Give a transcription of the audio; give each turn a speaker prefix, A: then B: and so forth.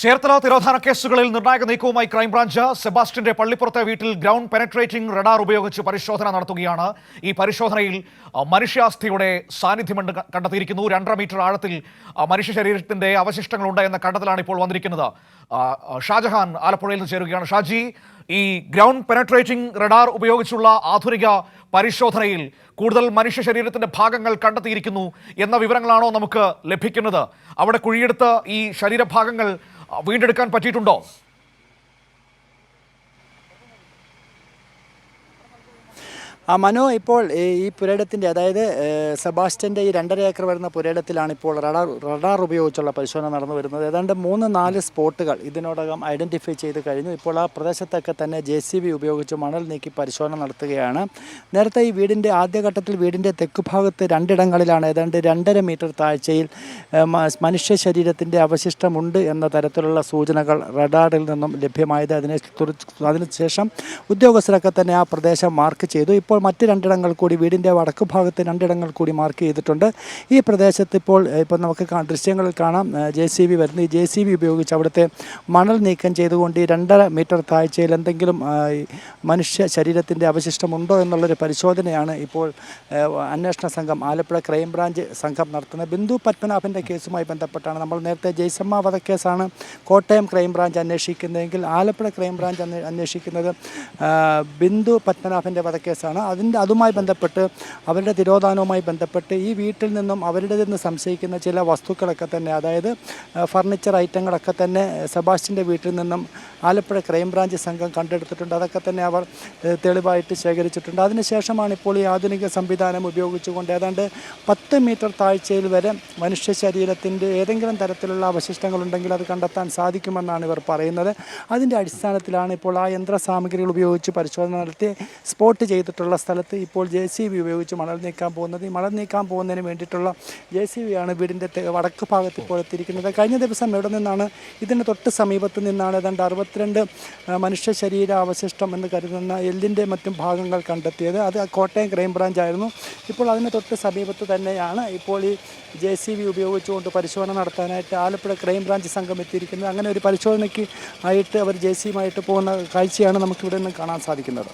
A: ചേർത്തല തിരോധാന കേസുകളിൽ നിർണായക നീക്കവുമായി ക്രൈംബ്രാഞ്ച് സെബാസ്റ്റിന്റെ പള്ളിപ്പുറത്തെ വീട്ടിൽ ഗ്രൗണ്ട് പെനട്രേറ്റിംഗ് റഡാർ ഉപയോഗിച്ച് പരിശോധന നടത്തുകയാണ്. ഈ പരിശോധനയിൽ മനുഷ്യാസ്ഥിയുടെ സാന്നിധ്യമുണ്ട് കണ്ടെത്തിയിരിക്കുന്നു. രണ്ടര മീറ്റർ ആഴത്തിൽ മനുഷ്യ ശരീരത്തിന്റെ അവശിഷ്ടങ്ങളുണ്ട് എന്ന കണ്ടെത്തലാണ് ഇപ്പോൾ വന്നിരിക്കുന്നത്. ഷാജഹാൻ ആലപ്പുഴയിൽ നിന്ന് ചേരുകയാണ്. ഷാജി ഈ ഗ്രൗണ്ട് പെനട്രേറ്റിംഗ് റഡാർ ഉപയോഗിച്ചുള്ള ആധുനിക പരിശോധനയിൽ കൂടുതൽ മനുഷ്യ ശരീരത്തിന്റെ ഭാഗങ്ങൾ കണ്ടെത്തിയിരിക്കുന്നു എന്ന വിവരങ്ങളാണോ നമുക്ക് ലഭിക്കുന്നത്? അവിടെ കുഴിയെടുത്ത് ഈ ശരീരഭാഗങ്ങൾ വീണ്ടെടുക്കാൻ പറ്റിയിട്ടുണ്ടോ?
B: ആ മനോ ഇപ്പോൾ ഈ പുരയിടത്തിന്റെ അതായത് സെബാസ്റ്റ്യന്റെ ഈ രണ്ടര ഏക്കർ വരുന്ന പുരയിടത്തിലാണ് ഇപ്പോൾ റഡാർ റഡാർ ഉപയോഗിച്ചുള്ള പരിശോധന നടന്നു വരുന്നത്. ഏതാണ്ട് മൂന്ന് നാല് സ്പോട്ടുകൾ ഇതിനോടകം ഐഡന്റിഫൈ ചെയ്ത് കഴിഞ്ഞു. ഇപ്പോൾ ആ പ്രദേശത്തൊക്കെ തന്നെ ജെ സി ബി ഉപയോഗിച്ച് മണൽ നീക്കി പരിശോധന നടത്തുകയാണ്. നേരത്തെ ഈ വീടിന്റെ ആദ്യഘട്ടത്തിൽ വീടിന്റെ തെക്ക് ഭാഗത്ത് രണ്ടിടങ്ങളിലാണ് ഏതാണ്ട് രണ്ടര മീറ്റർ താഴ്ചയിൽ മനുഷ്യ ശരീരത്തിന്റെ അവശിഷ്ടമുണ്ട് എന്ന തരത്തിലുള്ള സൂചനകൾ റഡാറിൽ നിന്നും ലഭ്യമായത്. അതിനെ അതിനുശേഷം ഉദ്യോഗസ്ഥരൊക്കെ തന്നെ ആ പ്രദേശം മാർക്ക് ചെയ്തു. ഇപ്പോൾ മറ്റ് രണ്ടിടങ്ങൾ കൂടി വീടിന്റെ വടക്ക് ഭാഗത്ത് രണ്ടിടങ്ങൾ കൂടി മാർക്ക് ചെയ്തിട്ടുണ്ട്. ഈ പ്രദേശത്ത് ഇപ്പോൾ ഇപ്പോൾ നമുക്ക് ദൃശ്യങ്ങളിൽ കാണാം. ജെ സി ബി വരുന്നത് ജെ സി ബി ഉപയോഗിച്ച് അവിടുത്തെ മണൽ നീക്കം ചെയ്തുകൊണ്ട് ഈ രണ്ടര മീറ്റർ താഴ്ചയിൽ എന്തെങ്കിലും മനുഷ്യ ശരീരത്തിന്റെ അവശിഷ്ടമുണ്ടോ എന്നുള്ളൊരു പരിശോധനയാണ് ഇപ്പോൾ അന്വേഷണ സംഘം ആലപ്പുഴ ക്രൈംബ്രാഞ്ച് സംഘം നടത്തുന്നത്. ബിന്ദു പത്മനാഭന്റെ കേസുമായി ബന്ധപ്പെട്ടാണ് നമ്മൾ നേരത്തെ ജയ്സമ്മ വധക്കേസാണ് കോട്ടയം ക്രൈംബ്രാഞ്ച് അന്വേഷിക്കുന്നതെങ്കിൽ ആലപ്പുഴ ക്രൈംബ്രാഞ്ച് അന്വേ- അന്വേഷിക്കുന്നത് ബിന്ദു പത്മനാഭന്റെ വധക്കേസാണ്. അതിന്റെ അതുമായി ബന്ധപ്പെട്ട് അവരുടെ തിരോധാനവുമായി ബന്ധപ്പെട്ട് ഈ വീട്ടിൽ നിന്നും അവരുടെ നിന്ന് സംശയിക്കുന്ന ചില വസ്തുക്കളൊക്കെ തന്നെ അതായത് ഫർണിച്ചർ ഐറ്റങ്ങളൊക്കെ തന്നെ സെബാസ്റ്റിന്റെ വീട്ടിൽ നിന്നും ആലപ്പുഴ ക്രൈംബ്രാഞ്ച് സംഘം കണ്ടെടുത്തിട്ടുണ്ട്. അതൊക്കെ തന്നെ അവർ തെളിവായിട്ട് ശേഖരിച്ചിട്ടുണ്ട്. അതിനുശേഷമാണ് ഇപ്പോൾ ഈ ആധുനിക സംവിധാനം ഉപയോഗിച്ചുകൊണ്ട് ഏതാണ്ട് പത്ത് മീറ്റർ താഴ്ചയിൽ വരെ മനുഷ്യ ശരീരത്തിന്റെ ഏതെങ്കിലും തരത്തിലുള്ള അവശിഷ്ടങ്ങളുണ്ടെങ്കിൽ അത് കണ്ടെത്താൻ സാധിക്കുമെന്നാണ് ഇവർ പറയുന്നത്. അതിന്റെ അടിസ്ഥാനത്തിലാണ് ഇപ്പോൾ ആ യന്ത്ര സാമഗ്രികൾ ഉപയോഗിച്ച് പരിശോധന നടത്തി സ്പോട്ട് ചെയ്തിട്ടുള്ള സ്ഥലത്ത് ഇപ്പോൾ ജെ സി ബി ഉപയോഗിച്ച് മണൽ നീക്കാൻ പോകുന്നത്. ഈ മണൽ നീക്കാൻ പോകുന്നതിന് വേണ്ടിയിട്ടുള്ള ജെ സി ബി ആണ് വീടിന്റെ വടക്ക് ഭാഗത്ത് ഇപ്പോൾ എത്തിയിരിക്കുന്നത്. കഴിഞ്ഞ ദിവസം ഇവിടെ നിന്നാണ്? ഇതിന് തൊട്ട് സമീപത്ത് നിന്നാണ് ഏതാണ്ട് അറുപത്തിരണ്ട് മനുഷ്യ ശരീര അവശിഷ്ടം എന്ന് കരുതുന്ന എല്ലിന്റെ മറ്റും ഭാഗങ്ങൾ കണ്ടെത്തിയത്. അത് കോട്ടയം ക്രൈംബ്രാഞ്ച് ആയിരുന്നു. ഇപ്പോൾ അതിന് തൊട്ട് സമീപത്ത് തന്നെയാണ് ഇപ്പോൾ ഈ ജെ സി ബി ഉപയോഗിച്ചുകൊണ്ട് പരിശോധന നടത്താനായിട്ട് ആലപ്പുഴ ക്രൈംബ്രാഞ്ച് സംഘം എത്തിയിരിക്കുന്നത്. അങ്ങനെ ഒരു പരിശോധനയ്ക്ക് ആയിട്ട് അവർ ജെ സിയുമായിട്ട് പോകുന്ന കാഴ്ചയാണ് നമുക്കിവിടെ നിന്ന് കാണാൻ സാധിക്കുന്നത്.